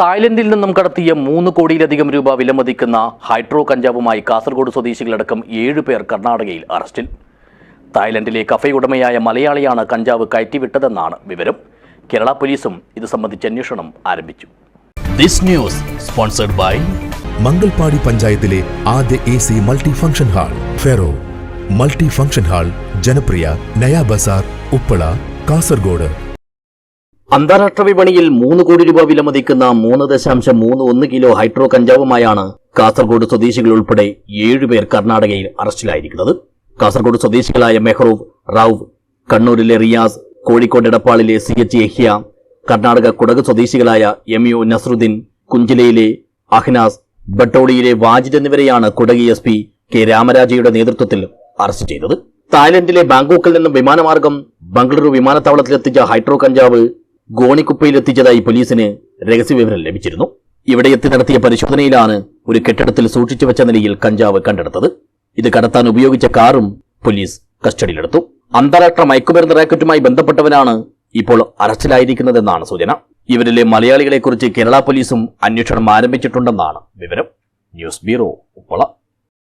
തായ്ലൻഡിൽ നിന്നും കടത്തിയ മൂന്ന് കോടിയിലധികം രൂപ വിലമതിക്കുന്ന ഹൈഡ്രോ കഞ്ചാവുമായി കാസർഗോഡ് സ്വദേശികളടക്കം ഏഴുപേർ കർണാടകയിൽ അറസ്റ്റിൽ. തായ്ലൻഡിലെ കഫേ ഉടമയായ മലയാളിയാണ് കഞ്ചാവ് കയറ്റിവിട്ടതെന്നാണ് വിവരം. കേരള പോലീസും ഇത് സംബന്ധിച്ച് അന്വേഷണം ആരംഭിച്ചു. This news sponsored by Mangalpady പഞ്ചായത്തിലെ ആദ്യ A C multi function hall ferro. Multi function hall ജനപ്രിയ നയാ ബസാർ ഉപ്പള കാസർഗോഡ്. അന്താരാഷ്ട്ര വിപണിയിൽ മൂന്ന് കോടി രൂപ വിലമതിക്കുന്ന മൂന്ന് ദശാംശം മൂന്ന് ഒന്ന് കിലോ ഹൈഡ്രോ കഞ്ചാവുമായാണ് കാസർഗോഡ് സ്വദേശികൾ ഉൾപ്പെടെ ഏഴുപേർ കർണാടകയിൽ അറസ്റ്റിലായിരിക്കുന്നത്. കാസർഗോഡ് സ്വദേശികളായ മെഹ്റൂബ് റാവു കണ്ണൂരിലെ റിയാസ് കോഴിക്കോട് എടപ്പാളിലെ സി എച്ച് യഹ്യ കർണാടക കുടക് സ്വദേശികളായ എം യു നസറുദ്ദീൻ കുഞ്ചിലയിലെ അഹ്നാസ് ബട്ടോളിയിലെ വാജിദ് എന്നിവരെയാണ് കുടകി എസ് പി കെ രാമരാജയുടെ നേതൃത്വത്തിൽ അറസ്റ്റ് ചെയ്തത്. തായ്ലൻഡിലെ ബാങ്കോക്കിൽ നിന്നും വിമാനമാർഗം ബംഗളൂരു വിമാനത്താവളത്തിലെത്തിച്ച ഹൈഡ്രോ കഞ്ചാവ് ഗോണിക്കുപ്പയിലെത്തിച്ചതായി പോലീസിന് രഹസ്യവിവരം ലഭിച്ചിരുന്നു. ഇവിടെ എത്തി നടത്തിയ പരിശോധനയിലാണ് ഒരു കെട്ടിടത്തിൽ സൂക്ഷിച്ചു വെച്ച നിലയിൽ കഞ്ചാവ് കണ്ടെടുത്തത്. ഇത് കടത്താൻ ഉപയോഗിച്ച കാറും പോലീസ് കസ്റ്റഡിയിലെടുത്തു. അന്താരാഷ്ട്ര മയക്കുമരുന്ന് റാക്കറ്റുമായി ബന്ധപ്പെട്ടവനാണ് ഇപ്പോൾ അറസ്റ്റിലായിരിക്കുന്നതെന്നാണ് സൂചന. ഇവരിലെ മലയാളികളെക്കുറിച്ച് കേരള പോലീസും അന്വേഷണം ആരംഭിച്ചിട്ടുണ്ടെന്നാണ് വിവരം. News bureau